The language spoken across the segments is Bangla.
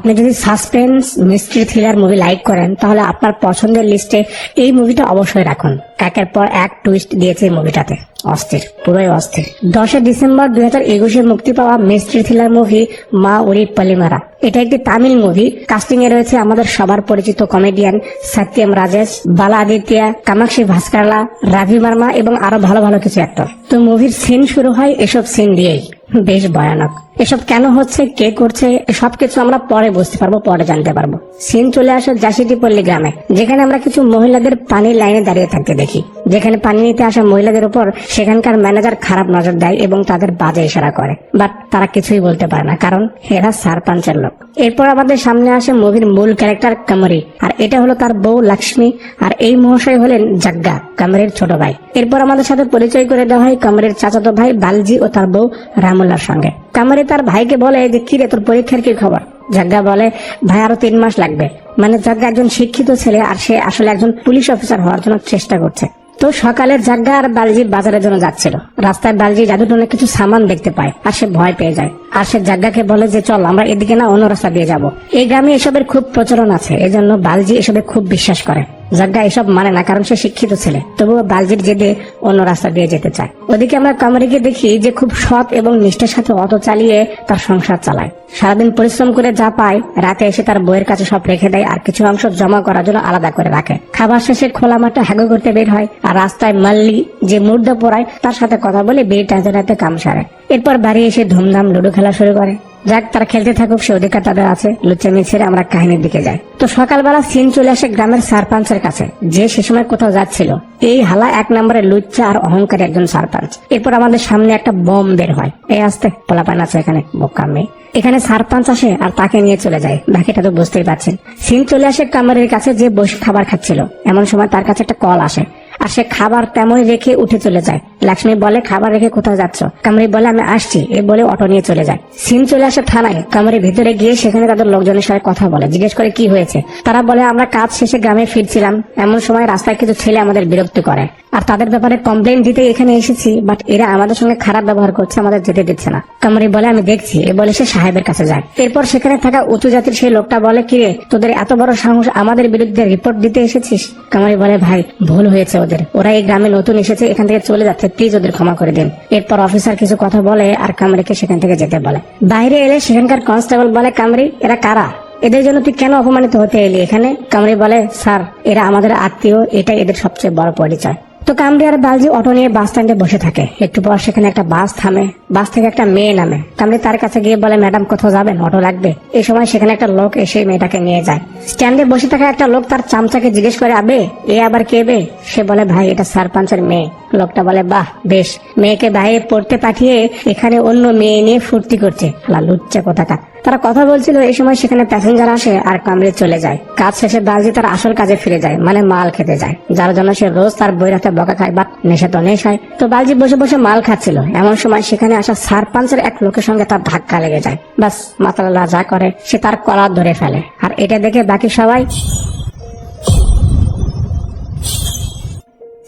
আপনি যদি suspense mystery thriller movie like করেন, তাহলে আপনার পছন্দের লিস্টে এই মুভিটা অবশ্যই রাখুন। একের পর এক টুইস্ট দিয়েছে এই মুভিটাতে অস্থির, পুরোই অস্থির। দশই ডিসেম্বর দুই হাজার একুশে মুক্তি পাওয়া মিস্ট্রি থ্রিলার মুভি মা উরি পলিমারা। এটা একটি তামিল মুভি কাস্টিং এ রয়েছে আমাদের সবার পরিচিত কমেডিয়ান সত্যম রাজেশ বালা আদিত্য কামাক্ষী ভাস্করলা, রাভি বর্মা এবং আরও ভালো ভালো কিছু অ্যাক্টর তো মুভির সিন শুরু হয় এসব সিন দিয়েই। বেশ ভয়ানক। এসব কেন হচ্ছে, কে করছে, সবকিছু আমরা পরে বুঝতে পারব, পরে জানতে পারব। সিন চলে আসে জাসিটি পল্লী গ্রামে, যেখানে আমরা কিছু মহিলাদের পানির লাইনে দাঁড়িয়ে থাকতে দেখি। যেখানে পানি নিতে আসা মহিলাদের উপর সেখানকার ম্যানেজার খারাপ নজর দেয় এবং তাদের বাজে ইশারা করে। বাট তারা কিছুই বলতে পারে না, কারণ এরা সারপাঞ্চের লোক। এরপর আমাদের সামনে আসে মুভির মূল ক্যারেক্টার কামরি। আর এটা হলো তার বউ লক্ষ্মী, আর এই মহাশয় হলেন জাগ্গা, কামরের ছোট ভাই। এরপর আমাদের সাথে পরিচয় করে দেওয়া হয় কামরের চাচাতো ভাই বালজি ও তার বউ রামুল্লার সঙ্গে। কামারি তার ভাইকে বলে যে কিরে তোর পরীক্ষার কি খবর? জাগ্গা বলে, ভাই, আরও তিন মাস লাগবে। মানে জাগ্গা একজন শিক্ষিত ছেলে, আর সে আসলে একজন পুলিশ অফিসার হওয়ার জন্য চেষ্টা করছে। তো সকালে জাগ্গা আর বালজি বাজারের জন্য যাচ্ছিল। রাস্তায় বালজি জাদুটনে কিছু সামান দেখতে পায়, আর সে ভয় পেয়ে যায়। আর সে জাগ্গাকে বলে যে, চল, আমরা এদিকে না অন্য রাস্তা দিয়ে যাব। এই গ্রামে এসবের খুব প্রচলন আছে। এজন্য বালজি এসবে খুব বিশ্বাস করে। জাগ্গা এসব মানে না, কারণ সে শিক্ষিত ছেলে। তবুও বালজির জেদে অন্য রাস্তা দিয়ে যেতে চায়। ওদিকে আমরা কামারিকে দেখি যে, খুব সৎ এবং নিষ্ঠার সাথে অটো চালিয়ে তার সংসার চালায়। সারাদিন পরিশ্রম করে যা পায়, রাতে এসে তার বইয়ের কাছে সব রেখে দেয় আর কিছু অংশ জমা করার জন্য আলাদা করে রাখে। খাবার শেষে খোলা মাঠে হ্যাগো করতে বের হয় আর রাস্তায় মাল্লি যে মুর্দা পড়ায়, তার সাথে কথা বলে বিড়ি টানতে টানতে কাম সারে এরপর বাড়ি এসে ধুমধাম লুডো খেলা শুরু করে। যাক, তারা খেলতে থাকুক, সে অধিকার তাদের আছে। লুচ্চামি ছেড়ে আমরা কাহিনীর দিকে যাই। তো সকালবেলা সিন চলে আসে গ্রামের সারপাঞ্চের কাছে, যে সে সময় কোথাও যাচ্ছিল। এই হালা এক নম্বরে লুচ্চা আর অহংকারী একজন সারপাঞ্চ। এরপর আমাদের সামনে একটা বম বের হয়। এই আসতে, পোলাপান আছে এখানে, বোকা মেয়ে। এখানে সারপাঞ্চ আসে আর তাকে নিয়ে চলে যায়। বাকিটা তো বুঝতেই পারছেন। সিন চলে আসে কামারের কাছে যে বসে খাবার খাচ্ছিল। এমন সময় তার কাছে একটা কল আসে। আর সে খাবার তেমনই রেখে উঠে চলে যায়। লক্ষ্মী বলে, খাবার রেখে কোথাও যাচ্ছ? কামরি বলে, আমি আসছি। এ বলে অটো নিয়ে চলে যায়। সিন চলে আসে থানায়। কামরি ভিতরে গিয়ে সেখানে তাদের লোকজনের সাথে কথা বলে, জিজ্ঞেস করে কি হয়েছে। তারা বলে, আমরা কাজ শেষে গ্রামে ফিরছিলাম। এমন সময় রাস্তায় কিছু ছেলে আমাদের বিরক্ত করে। আর তাদের ব্যাপারে কমপ্লেন দিতে এখানে এসেছি বাট এরা আমাদের সঙ্গে খারাপ ব্যবহার করছে, আমাদের যেতে দিচ্ছে না। কামরি বলে, আমি দেখছি। এ বলে সে সাহেবের কাছে যায়। এরপর সেখানে থাকা উঁচু জাতির সেই লোকটা বলে, কিরে, তোদের এত বড় সাহস আমাদের বিরুদ্ধে রিপোর্ট দিতে এসেছিস? কামারি বলে, ভাই, ভুল হয়েছে ওদের। ওরা এই গ্রামে নতুন এসেছে, এখান থেকে চলে যাচ্ছে প্লিজ ওদের ক্ষমা করে দিন। এরপর অফিসার কিছু কথা বলে আর কামরিকে সেখান থেকে যেতে বলে। বাইরে এলে সেখানকার কনস্টেবল বলে, কামরি, এরা কারা? এদের জন্য তুই কেন অপমানিত হতে এলি এখানে? কামরি বলে, স্যার, এরা আমাদের আত্মীয়, এটাই এদের সবচেয়ে বড় পরিচয়। তো কামরিয়ার বালজি অটো নিয়ে বাস স্ট্যান্ডে বসে থাকে। একটু পর সেখানে একটা বাস থামে। বাস থেকে একটা মেয়ে নামে। কামরি তার কাছে গিয়ে বলে, ম্যাডাম, কোথাও যাবেন? অটো লাগবে? এই সময় সেখানে একটা লোক এসে মেয়েটাকে নিয়ে যায়। স্ট্যান্ডে বসে থাকা একটা লোক তার চামচাকে জিজ্ঞেস করে, আবে, এ আবার কে বে? সে বলে, ভাই, এটা সারপাঞ্চের মেয়ে। লোকটা বলে, বাহ, বেশ। মেয়েকে বাইরে পড়তে পাঠিয়ে এখানে অন্য মেয়ে নিয়ে ফুর্তি করছে। হালা লুচ্চা কোথাকা তারা কথা বলছিল, এই সময় সেখানে প্যাসেঞ্জার আসে আর কামড়ে চলে যায়। কাজ শেষে বালজি তার আসল কাজে ফিরে যায় মানে মাল খেতে যায়। যার জন্য সে রোজ তার বই রাতে বকা খায়, বাট নেশা তো নেশায়। তো বালজি বসে বসে মাল খাচ্ছিল। এমন সময় সেখানে আসা সারপাঞ্চের এক লোকের সঙ্গে তার ধাক্কা লেগে যায়। বাস মাতালা যা করে, সে তার কলা ধরে ফেলে। আর এটা দেখে বাকি সবাই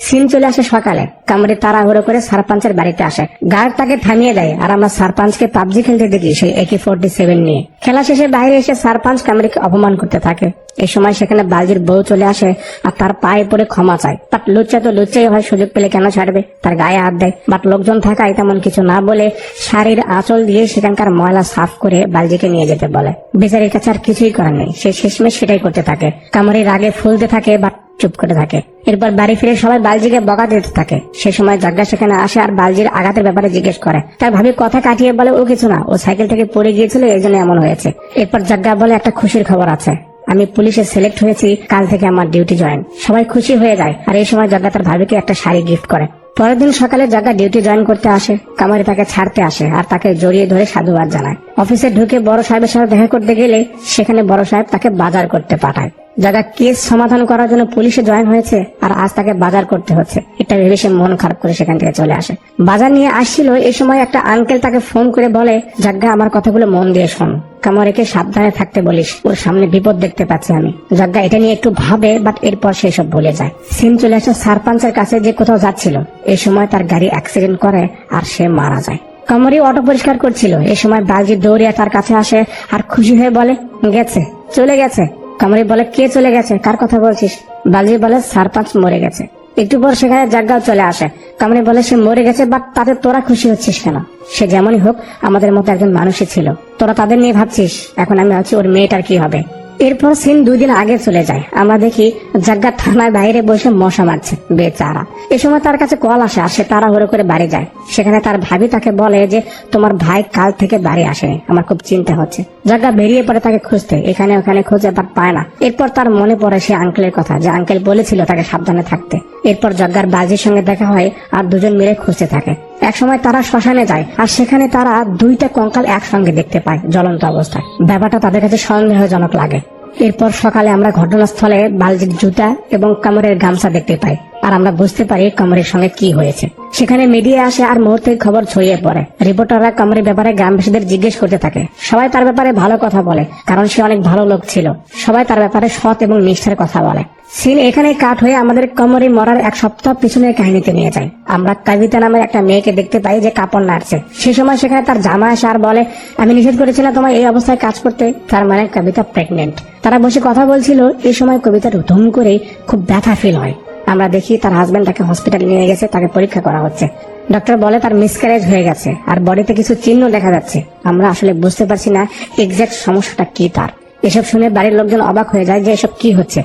সিন চলে আসে সকালে। কামড়ে তাড়াহুড়ো করে সারপাঞ্চের বাড়িতে আসে। গার্ড তাকে থামিয়ে দেয় আর আমরা সারপাঞ্চকে পাবজি খেলতে দেখি সেই একে ফোর্টি সেভেন নিয়ে। খেলা শেষে বাইরে এসে সারপাঞ্চ কামড়িকে অপমান করতে থাকে। এই সময় সেখানে বালজির বউ চলে আসে আর তার পায়ে পড়ে ক্ষমা চায়। বাট লুচ্চা তো লুচ্চাই হয়, সুযোগ পেলে কেন ছাড়বে? তার গায়ে হাত দেয়। বাট লোকজন থাকায় তেমন কিছু না বলে শাড়ির আঁচল দিয়ে সেখানকার ময়লা সাফ করে বালজিকে নিয়ে যেতে বলে। বেচারির কাছে আর কিছুই করার নেই। সে শেষমেশ সেটাই করতে থাকে। কামড়ির রাগে ফুলতে থাকে, বাট চুপ করে থাকে। এরপর বাড়ি ফিরে সবাই বালজিকে বকা দিতে থাকে। সে সময় জাগ্গা সেখানে আসে আর বালজির আঘাতের ব্যাপারে জিজ্ঞেস করে। তার ভাবি কথা কাটিয়ে বলে, ও কিছু না, ও সাইকেল থেকে পড়ে গিয়েছিল, এই জন্য এমন হয়েছে। এরপর জাগ্গা বলে, একটা খুশির খবর আছে। আমি পুলিশে সিলেক্ট হয়েছি, কাল থেকে আমার ডিউটি জয়েন সবাই খুশি হয়ে যায়, আর এই সময় জাগ্গা তার ভাবিকে একটা শাড়ি গিফট করে। পরের দিন সকালে জাগা ডিউটি জয়েন করতে আসে। কামারি তাকে ছাড়তে আসে, আর তাকে জড়িয়ে ধরে সাধুবাদ জানায়। অফিসে ঢুকে বড় সাহেবের সাথে দেখা করতে গেলে, সেখানে বড় সাহেব তাকে বাজার করতে পাঠায়। জায়গা কেস সমাধান করার জন্য পুলিশে জয়েন হয়েছে আর আজ তাকে বাজার করতে হচ্ছে। এটা ভেবে সে মন খারাপ করে সেখান থেকে চলে আসে। বাজার নিয়ে আসছিল এই সময় একটা আঙ্কেল তাকে ফোন করে বলে, জাগ্গা, আমার কথাগুলো মন দিয়ে শোন। কামারেকে সাবধানে থাকতে বলিস, ওর সামনে বিপদ দেখতে পাচ্ছি আমি। জাগ্গা, এটা নিয়ে একটু ভাবে বাট এরপর সে সব ভুলে যায়। সিন চলে আসে সারপাঞ্চের কাছে যে কোথাও যাচ্ছিল। এই সময় তার গাড়ি অ্যাক্সিডেন্ট করে আর সে মারা যায়। কামরি অটো পরিষ্কার করছিল। এই সময় বালজি দৌড়িয়া তার কাছে আসে আর খুশি হয়ে বলে, গেছে, চলে গেছে। কামরি বলে, কে চলে গেছে? কার কথা বলছিস? বালজি বলে, সারপাঁচ মরে গেছে। একটু পর সেখানে জাগ্গাও চলে আসে। কামরি বলে, সে মরে গেছে বা তাতে তোরা খুশি হচ্ছিস কেন? সে যেমনই হোক, আমাদের মতো একজন মানুষই ছিল। তোরা তাদের নিয়ে ভাবছিস, এখন আমি ভাবছি ওর মেয়েটার কি হবে? এরপর সিন দুই দিন আগে চলে যায়। আমরা দেখি জাগ্গা থানার বাইরে বসে মশা মারছে বেচারা। এ সময় তার কাছে কল আসে, আর সে তাড়াহুড়ো করে বাড়ি যায়। সেখানে তার ভাবি তাকে বলে যে, তোমার ভাই কাল থেকে বাড়ি আসেনি। আমার খুব চিন্তা হচ্ছে। জাগ্গা বেরিয়ে পড়ে তাকে খুঁজতে। এখানে ওখানে খুঁজে বাট পায় না। এরপর তার মনে পড়ে সে আঙ্কেলের কথা, যে আঙ্কেল বলেছিল তাকে সাবধানে থাকতে। এরপর জগ্গার বাজির সঙ্গে দেখা হয়, আর দুজন মিলে খুঁজতে থাকে। একসময় তারা শ্মশানে যায়, আর সেখানে তারা দুইটা কঙ্কাল একসঙ্গে দেখতে পায় জ্বলন্ত অবস্থায়। ব্যাপারটা তাদের কাছে সন্দেহজনক লাগে। এরপর সকালে আমরা ঘটনাস্থলে বালজির জুতা এবং কামরের গামছা দেখতে পাই। আর আমরা বুঝতে পারি কামরের সঙ্গে কি হয়েছে। সেখানে মিডিয়া আসে আর মুহূর্তে খবর ছড়িয়ে পড়ে। রিপোর্টাররা কামরের ব্যাপারে গ্রামবাসীদের জিজ্ঞেস করতে থাকে। সবাই তার ব্যাপারে ভালো কথা বলে, কারণ সে অনেক ভালো লোক ছিল। সবাই তার ব্যাপারে সৎ এবং নিষ্ঠার কথা বলে। সিন এখানে কাট হয়ে আমাদের কমরে মরার এক সপ্তাহ পিছনের কাহিনীতে নিয়ে যায়। আমরা কবিতা নামের একটা মেয়েকে দেখতে পাই যে কাপড় নাড়ছে। সে সময় সেখানে তার জামা আসে আর বলে, আমি নিষেধ করেছিলাম তোমার এই অবস্থায় কাজ করতে। তার মানে কবিতা প্রেগনেন্ট তারা বসে কথা বলছিল। এই সময় কবিতার ধুম করে খুব ব্যথা ফিল হয়। আমরা দেখি তার হাজবেন্ড তাকে হসপিটালে নিয়ে গেছে, তাকে পরীক্ষা করা হচ্ছে। ডক্টর বলে তার মিসক্যারেজ হয়ে গেছে, আর বডিতে কিছু চিহ্ন দেখা যাচ্ছে। আমরা আসলে বুঝতে পারছি না এক্সাক্ট সমস্যাটা কি তার। এসব শুনে বাড়ির লোকজন অবাক হয়ে যায় যে এসব কি হচ্ছে।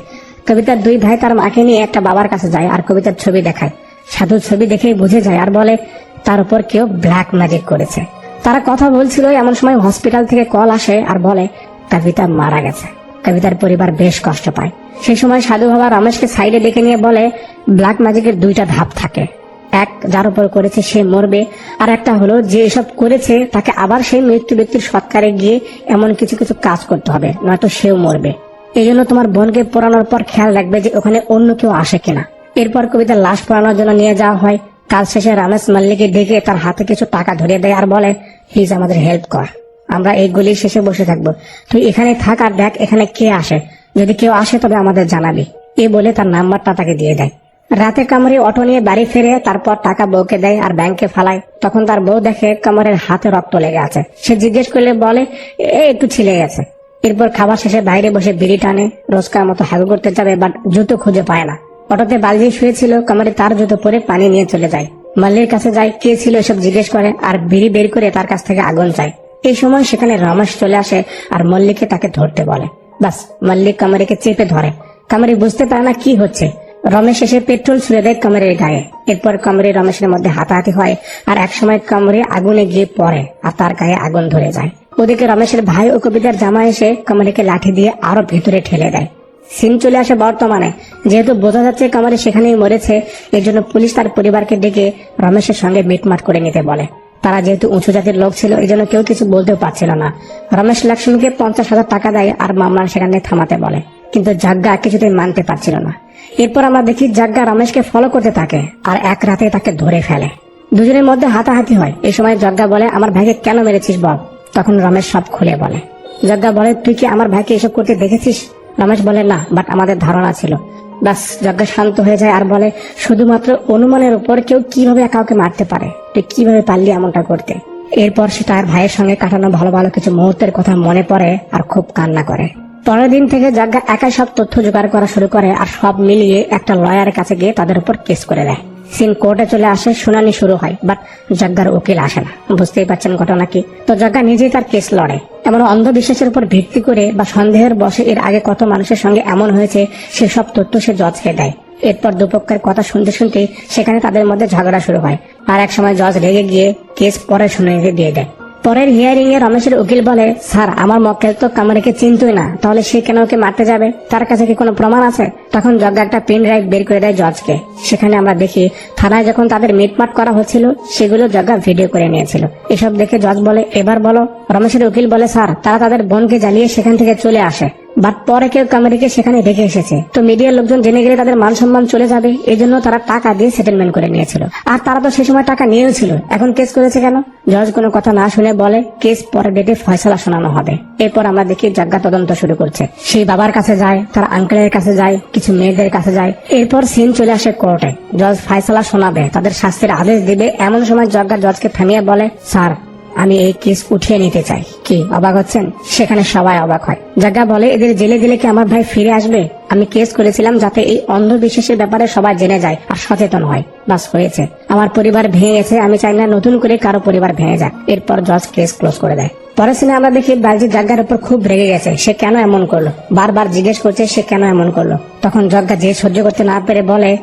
কবিতার দুই ভাই তার মাকে নিয়ে একটা বাবার কাছে যায় আর কবিতার ছবি দেখায়। সাধুর ছবি দেখেই বুঝে যায় আর বলে, তার উপর কেউ ব্ল্যাক ম্যাজিক করেছে। তারা কথা বলছিল, এমন সময় হসপিটাল থেকে কল আসে আর বলে, কবিতা মারা গেছে। কবিতার পরিবার বেশ কষ্ট পায়। সেই সময় সাধু বাবা রমেশকে সাইডে ডেকে নিয়ে বলে ব্ল্যাক ম্যাজিকের দুইটা ধাপ থাকে। এক, যার উপর করেছে সে মরবে, আর একটা হলো যে এসব করেছে, তাকে আবার সেই মৃত্যু ব্যক্তির সৎকারে গিয়ে এমন কিছু কিছু কাজ করতে হবে, নয়তো সেও মরবে। এই জন্য তোমার বোনকে পড়ানোর পর খেয়াল রাখবে যে ওখানে অন্য কেউ আসে কিনা। এরপর কবিতার লাশ পড়ানোর জন্য নিয়ে যাওয়া হয়। কাল শেষে রামেশ মাল্লিকে ডেকে তার হাতে কিছু টাকা ধরিয়ে দেয় আর বলে প্লিজ আমাদের হেল্প কর। আমরা এই গলির শেষে বসে থাকব। তুই এখানে থাক আর দেখ এখানে কে আসে। যদি কেউ আসে তবে আমাদের জানাবি। এ বলে তার নাম্বারটা তাকে দিয়ে দেয়। রাতে কামরে অটো নিয়ে বাড়ি ফিরে তারপর টাকা বউকে দেয় আর ব্যাংকে ফালায়। তখন তার বউ দেখে কামরের হাতে রক্ত লেগে আছে। সে জিজ্ঞেস করলে বলে, এ, একটু ছিলে গেছে। এরপর খাবার শেষে বাইরে বসে বিড়ি টানে। রোজকার মতো হাগু করতে যাবে, বাট জুতো খুঁজে পায় না। অটোতে বালজি শুয়েছিল কামারে তার জুতো পরে পানি নিয়ে চলে যায়। মাল্লির কাছে যায়, কে ছিল? এসব জিজ্ঞেস করে, আর বিড়ি বের করে তার কাছ থেকে আগুন চায়। এই সময় সেখানে রমেশ চলে আসে আর মল্লিককে তাকে ধরতে বলে। বাস, মল্লিক কামারিকে চেপে ধরে। কামারি বুঝতে পারে না কি হচ্ছে। রমেশ এসে পেট্রোল ছুড়ে দেয় কামরের গায়ে। এরপর কামরে রমেশের মধ্যে হাতাহাতি হয় আর একসময় কামরে আগুনে গিয়ে পড়ে আর তার গায়ে আগুন ধরে যায়। ওদিকে রমেশের ভাই ও কবিতার জামা এসে কামারিকে লাঠি দিয়ে আরও ভেতরে ঠেলে দেয়। সিন চলে আসে বর্তমানে। যেহেতু বোঝা যাচ্ছে কামারি সেখানেই মরেছে, এর জন্য পুলিশ তার পরিবারকে ডেকে রমেশের সঙ্গে মিটমাট করে নিতে বলে। তারা যেহেতু উঁচু জাতির লোক ছিল, এই জন্য কেউ কিছু বলতেও পারছিল না। রমেশ লক্ষ্মীকে পঞ্চাশ হাজার টাকা দেয় আর মামলা সেখানে থামাতে বলে। কিন্তু জাগ্গা কিছুতেই মানতে পারছিল না। এরপর আমরা দেখি জাগ্গা রমেশকে ফলো করতে থাকে আর এক রাতে তাকে ধরে ফেলে। দুজনের মধ্যে হাতাহাতি হয়। এই সময় যজ্ঞা বলে, আমার ভাইকে কেন মেরেছিস বল? তখন রমেশ সব খুলে বলে। যজ্ঞা বলে, তুই কি আমার ভাইকে এসব করতে দেখেছিস? রমেশ বলে, না বাট আমাদের ধারণা ছিল। বাস যজ্ঞ শান্ত হয়ে যায় আর বলে, শুধুমাত্র অনুমানের উপর কেউ কীভাবে কাউকে মারতে পারে? তুই কীভাবে পারলি এমনটা করতে? এরপর সে তার ভাইয়ের সঙ্গে কাটানো ভালো ভালো কিছু মুহূর্তের কথা মনে পড়ে আর খুব কান্না করে। পরের দিন থেকে যজ্ঞা একাই সব তথ্য জোগাড় করা শুরু করে আর সব মিলিয়ে একটা লয়ারের কাছে গিয়ে তাদের উপর কেস করে দেয়। সিন কোর্টে চলে আসে, শুনানি শুরু হয় বাট জাগ্গার উকিল আসে না। বুঝতেই পারছেন ঘটনা কি? তো যজ্ঞা নিজেই তার কেস লড়ে। এমন অন্ধবিশ্বাসের উপর ভিত্তি করে বা সন্দেহের বসে এর আগে কত মানুষের সঙ্গে এমন হয়েছে, সেসব তথ্য সে জজকে দেয়। এরপর দুপক্ষের কথা শুনতে শুনতে সেখানে তাদের মধ্যে ঝগড়া শুরু হয়। আর এক সময় জজ রেগে গিয়ে কেস পরে শুনানিতে দিয়ে দেয়। পরের হিয়ারিং এ রমেশের উকিল বলে, স্যার, আমার মক্কেল তো কামারিকে চিনতই না, তাহলে সে কেন ওকে মারতে যাবে? তার কাছে কি কোনো প্রমাণ আছে? তখন যজ্ঞ একটা পেন ড্রাইভ বের করে দেয় জজকে। সেখানে আমরা দেখি, থানায় যখন তাদের মিটমাট করা হচ্ছিল, সেগুলো যজ্ঞ ভিডিও করে নিয়েছিল। এসব দেখে জজ বলে, এবার বলো। রমেশের উকিল বলে, স্যার, তারা তাদের বোনকে জ্বালিয়ে সেখান থেকে চলে আসে। বাট পরে কেউ কামেরিকে সেখানে রেখে এসেছে। তো মিডিয়ার লোকজন জেনে গেলে তাদের মান সম্মান চলে যাবে এই জন্য তারা টাকা দিয়ে সেটেলমেন্ট করে নিয়েছিল। আর তারা তো সে সময় টাকা নিয়েও ছিল। এখন কেস করেছে কেন? জজ কোনো কথা না শুনে বলে কেস পরের ডেটে ফয়সলা শোনানো হবে। এরপর আমরা দেখি জাজ্ঞা তদন্ত শুরু করছে। সেই বাবার কাছে যায়, তার আঙ্কেলের কাছে যায়, কিছু মেয়েদের কাছে যায়। এরপর সিন চলে আসে কোর্টে জজ ফয়সলা শোনাবে, তাদের শাস্তির আদেশ দিবে। এমন সময় জজ্ঞা জজকে থামিয়ে বলে, স্যার আমি এই কেস উঠিয়ে নিতে চাই। কি, অবাক হচ্ছেন? সেখানে সবাই অবাক হয়। জায়গা বলে, এদের জেলে দিলে কি আমার ভাই ফিরে আসবে? আমি কেস করেছিলাম যাতে এই অন্ধবিশ্বাসের ব্যাপারে সবাই জেনে যায় আর সচেতন হয়। বাস হয়েছে। আমার পরিবার ভেঙে গেছে আমি চাই না নতুন করে কারও পরিবার ভেঙে যাক। এরপর জজ কেস ক্লোজ করে দেয়। পরের সিনে আমরা দেখি বালজি জাজ্ঞার উপর খুব রেগে গেছে। সে কেন এমন করল? বারবার জিজ্ঞেস করছে, সে কেন এমন করল? তখন যজ্ঞা যে সহ্য করতে না পেরে বলে,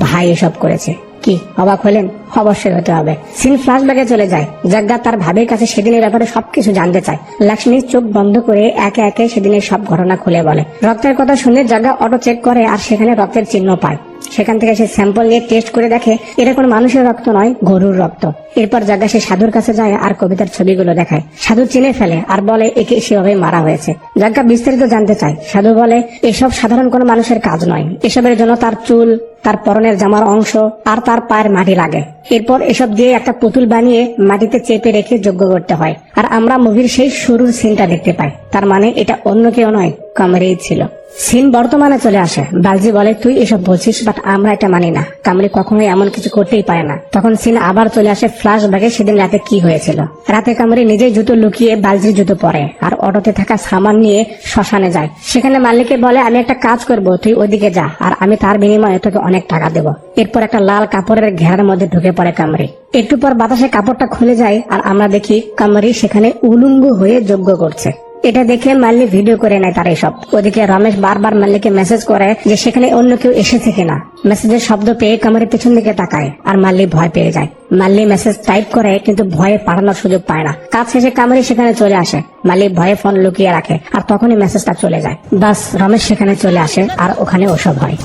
ভাই এসব করেছে। কি? অবাক হলেন? অবশ্যই হতে হবে। সিন ফ্ল্যাশব্যাকে চলে যায়। যজ্ঞা তার ভাবির কাছে সেদিনের ব্যাপারে সবকিছু জানতে চায়। লক্ষ্মী চোখ বন্ধ করে একে একে সেদিনের সব ঘটনা খুলে বলে। রক্তের কথা শুনে যজ্ঞা অটো চেক করে আর সেখানে রক্তের চিহ্ন পায়। সেখান থেকে সে স্যাম্পল নিয়ে টেস্ট করে দেখে, এটা কোনো মানুষের রক্ত নয়, গরুর রক্ত। এরপর জায়গা সে সাধুর কাছে যায় আর কবিতার ছবিগুলো দেখায়। সাধু চিনে ফেলে আর বলে, একে সেভাবে মারা হয়েছে। জাজ্ঞা বিস্তারিত জানতে চায় সাধু বলে, এসব সাধারণ কোনো মানুষের কাজ নয়। এসবের জন্য তার চুল, তার পরনের জামার অংশ আর তার পায়ের মাটি লাগে। এরপর এসব দিয়ে একটা পুতুল বানিয়ে মাটিতে চেপে রেখে যোগ্য করতে হয়। আর আমরা মুভির সেই শুরুর সিনটা দেখতে পাই। তার মানে এটা অন্য কেউ নয় কামরেই ছিল। সিন বর্তমানে চলে আসে। বালজি বলে, তুই এসব বলছিস বাট আমরা এটা মানি না। কামরি কখনোই এমন কিছু করতেই পারে না। তখন সিন আবার চলে আসে ফ্লাশ ব্যাগে সেদিন রাতে কি হয়েছিল। রাতে কামরি নিজেই জুতো লুকিয়ে বালজির জুতো পরে আর অটোতে থাকা সামান নিয়ে শ্মশানে যায়। সেখানে মালিককে বলে, আমি একটা কাজ করব, তুই ওদিকে যা আর আমি তার বিনিময়ে তোকে অনেক টাকা দেব। এরপর একটা লাল কাপড়ের ঘেরার মধ্যে ঢুকে পড়ে কামরি একটু পর বাতাসে কাপড়টা খুলে যায় আর আমরা দেখি কামরি সেখানে উলুঙ্গ হয়ে যজ্ঞ করছে। এটা দেখে মাল্লি ভিডিও করে নেয় তার এসব। ওদিকে রমেশ বারবার মাল্লিকে মেসেজ করে যে সেখানে অন্য কেউ এসেছে কিনা। মেসেজের শব্দ পেয়ে কামারের পেছন দিকে তাকায় আর মাল্লি ভয় পেয়ে যায়। মাল্লি মেসেজ টাইপ করে কিন্তু ভয়ে পাঠানোর সুযোগ পায় না। কাজ শেষে কামারি সেখানে চলে আসে। মাল্লি ভয়ে ফোন লুকিয়ে রাখে আর তখনই মেসেজটা চলে যায়। বাস রমেশ সেখানে চলে আসে আর ওখানে ওসব হয়।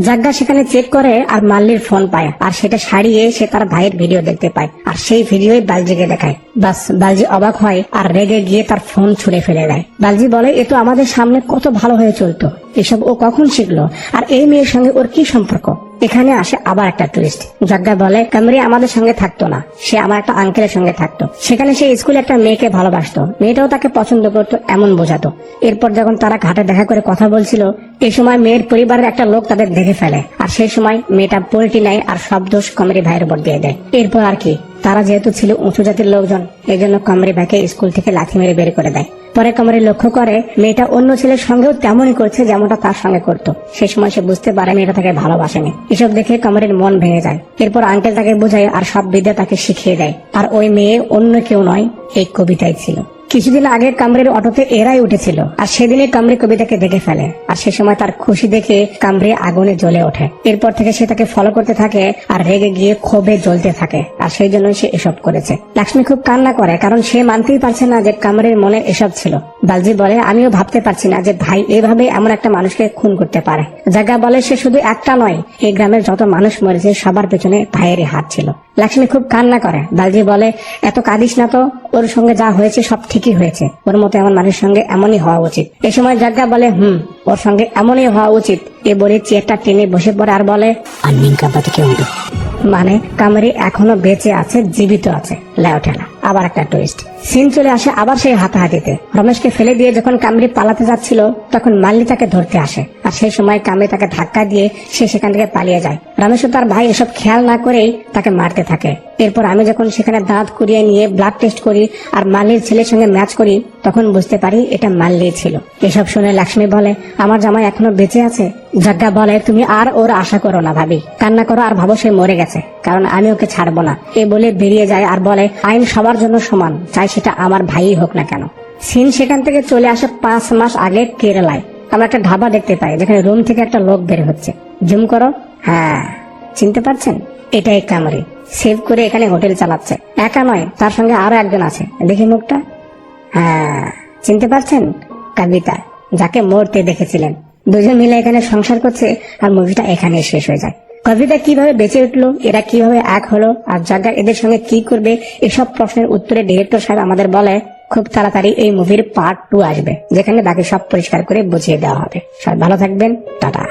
জাগা সেখানে চেক করে আর মাল্লির ফোন পায়। আর সেটা সারিয়ে সে তার ভাইয়ের ভিডিও দেখতে পায়। আর সেই ভিডিওই বালজিকে দেখায়। বাস বালজি অবাক হয় আর রেগে গিয়ে তার ফোন ছুঁড়ে ফেলে দেয়। বালজি বলে, এ তো আমাদের সামনে কত ভালো হয়ে চলতো। এসব ও কখন শিখলো? আর এই মেয়ের সঙ্গে ওর কি সম্পর্ক? এখানে আসে আবার একটা টুরিস্ট যজ্ঞা বলে, কামরি আমাদের সঙ্গে থাকতো না। সে আমার একটা আঙ্কেলের সঙ্গে থাকতো। সেখানে সে স্কুলে একটা মেয়েকে ভালোবাসতো। মেয়েটাও তাকে পছন্দ করতো, এমন বোঝাতো। এরপর যখন তারা ঘাটে দেখা করে কথা বলছিল এই সময় মেয়ের পরিবারের একটা লোক তাদের দেখে ফেলে। আর সেই সময় মেয়েটা পোল্টি নেয় আর সব দোষ কমেডি ভাইয়ের উপর দিয়ে দেয়। এরপর আর কি? তারা যেহেতু ছিল উঁচু জাতির লোকজন এই জন্য কামরে ভাইকে স্কুল থেকে লাথি মেরে বের করে দেয়। পরে কামরে লক্ষ্য করে মেয়েটা অন্য ছেলের সঙ্গেও তেমনই করছে যেমনটা তার সঙ্গে করত। সেই সময় সে বুঝতে পারে মেয়েটা তাকে ভালোবাসেনি। এসব দেখে কমরের মন ভেঙে যায়। এরপর আঙ্কেল তাকে বোঝায় আর সব বিদ্যা তাকে শিখিয়ে দেয়। আর ওই মেয়ে অন্য কেউ নয়, এই কবিতাই ছিল। কিছুদিন আগে কামরের অটোতে এরাই উঠেছিল, আর সেদিনে কামরি কবিতাকে দেখে ফেলে, আর সে সময় তার খুশি দেখে কামরি আগুনে জ্বলে ওঠে। এরপর থেকে সে তাকে ফলো করতে থাকে, আর রেগে গিয়ে ক্ষোভে জ্বলতে থাকে, আর সেই জন্য সে এসব করেছে। লক্ষ্মী খুব কান্না করে, কারণ সে মানতেই পারছে না যে কামরের মনে এসব ছিল। বালজি বলে, আমিও ভাবতে পারছি না যে ভাই এভাবে এমন একটা মানুষকে খুন করতে পারে। জায়গা বলে, সে শুধু একটা নয়, এই গ্রামের যত মানুষ মরেছে সবার পেছনে ভাইয়েরই হাত ছিল। লক্ষ্মী খুব কান্না করে। দালজি বলে এত কাঁদিস না তো ওর সঙ্গে যা হয়েছে সব ঠিকই হয়েছে। ওর মতো এমন মানুষের সঙ্গে এমনই হওয়া উচিত। এ সময় জাজ্ঞা বলে হুম ওর সঙ্গে এমনই হওয়া উচিত। এ বলে চেয়ারটা টেনে বসে পড়ে আর বলে. মানে কামরি এখনও বেঁচে আছে জীবিত আছে। লেওঠেলা আবার একটা টুইস্ট সিন চলে আসে আবার সেই হাতাহাতিতে। রমেশকে ফেলে দিয়ে যখন কামরি পালাতে যাচ্ছিল, তখন মাল্লি তাকে ধরতে আসে। আর সেই সময় কামরি তাকে ধাক্কা দিয়ে সে সেখান থেকে পালিয়ে যায়। রমেশ ও তার ভাই এসব খেয়াল না করেই তাকে মারতে থাকে। এরপর আমি যখন সেখানে দাঁত কুড়িয়ে নিয়ে ব্লাড টেস্ট করি আর মাল্লির ছেলের সঙ্গে ম্যাচ করি, তখন বুঝতে পারি এটা মাল্লি ছিল। এসব শুনে লক্ষ্মী বলে, আমার জামাই এখনও বেঁচে আছে? যজ্ঞা বলে, তুমি আর ওর আশা করো না ভাবি। কান্না করো আর ভাবো সে মরে গেছে। কারণ আমি ওকে ছাড়বো না। এ বলে বেরিয়ে যায় আর বলে আইন সবার জন্য সমান। চাই সেটা আমার ভাই হোক না কেন। সিন সেখান থেকে চলে আসে পাঁচ মাস আগে কেরালায়। আমরা একটা ধাবা দেখতে পাই, যেখানে রুম থেকে একটা লোক বের হচ্ছে। জুম করো। হ্যাঁ। চিনতে পারছেন? এটাই কামরি। সেভ করে এখানে হোটেল চালাচ্ছে। একা নয়, তার সঙ্গে আরও একজন আছে। দেখি মুখটা। হ্যাঁ। চিনতে পারছেন? কবিতা, যাকে মরতে দেখেছিলেন। দুজন মিলে এখানে সংসার করছে আর মুভিটা এখানে শেষ হয়ে যায়। কবিতা কীভাবে বেঁচে উঠল? এরা কীভাবে এক হলো? আর জাগা এদের সঙ্গে কি করবে? এসব প্রশ্নের উত্তরে ডিরেক্টর সাহেব আমাদের বলে, খুব তাড়াতাড়ি এই মুভির পার্ট টু আসবে, যেখানে বাকি সব পরিষ্কার করে বুঝিয়ে দেওয়া হবে। সবাই ভালো থাকবেন, টাটা।